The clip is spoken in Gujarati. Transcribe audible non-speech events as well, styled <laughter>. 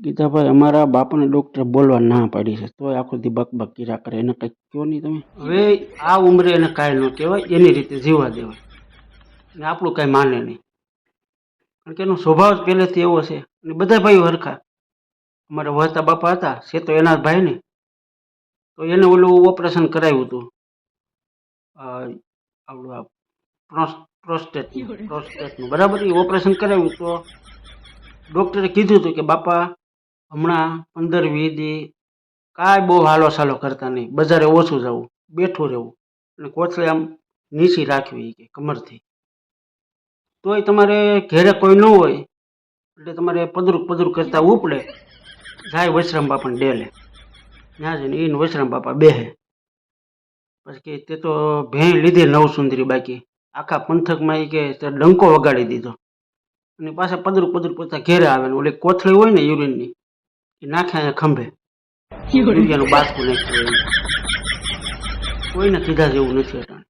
ગીતાભાઈ અમારા બાપાને ડોક્ટર બોલવા ના પાડી છે તોય આખો દી બકબક કર્યા કરે. એને કંઈક કયો નહીં તમે? હવે આ ઉંમરે એને કાંઈ ન કહેવાય એની રીતે જીવવા દેવાય. ને આપણું કાંઈ માને નહીં. કારણ કે એનો સ્વભાવ જ પહેલેથી એવો છે. અને બધા ભાઈઓ હરખા. અમારા વહતા બાપા હતા છે તો એના ભાઈ ને તો એને ઓલું ઓપરેશન કરાવ્યું હતું. આપણું આ પ્રોસ- પ્રોસ્ટેટ પ્રોસ્ટેટનું <laughs> બરાબર એ ઓપરેશન કરાવ્યું તો ડૉક્ટરે કીધું હતું કે બાપા હમણાં પંદર વીસ દી કાંઈ બહુ હાલો સાલો કરતા નહીં. બજારે ઓછું જવું, બેઠું રહેવું અને કોથળી આમ નીચી રાખવી કે કમરથી. તોય તમારે ઘેરે કોઈ ન હોય એટલે તમારે પદરૂક પદરૂક કરતાં ઉપડે. જાય વૈશ્રામ બાપાને ડેલે. ત્યાં જઈને એને વૈશ્રામ બાપા બેહે. પછી તે તો ભેં લીધી નવ સુંદરી બાકી. આખા પંથકમાં એ કે ડંકો વગાડી દીધો. અને પાછા પદરૂક પદરૂક કરતા ઘેરે આવે ને ઓલી કોથળી હોય ને યુરિનની એ નાખે અહીંયા ખંભે. યુરિયાનું બાસકું નાખ્યું. કોઈને કીધા જેવું નથી અટાણે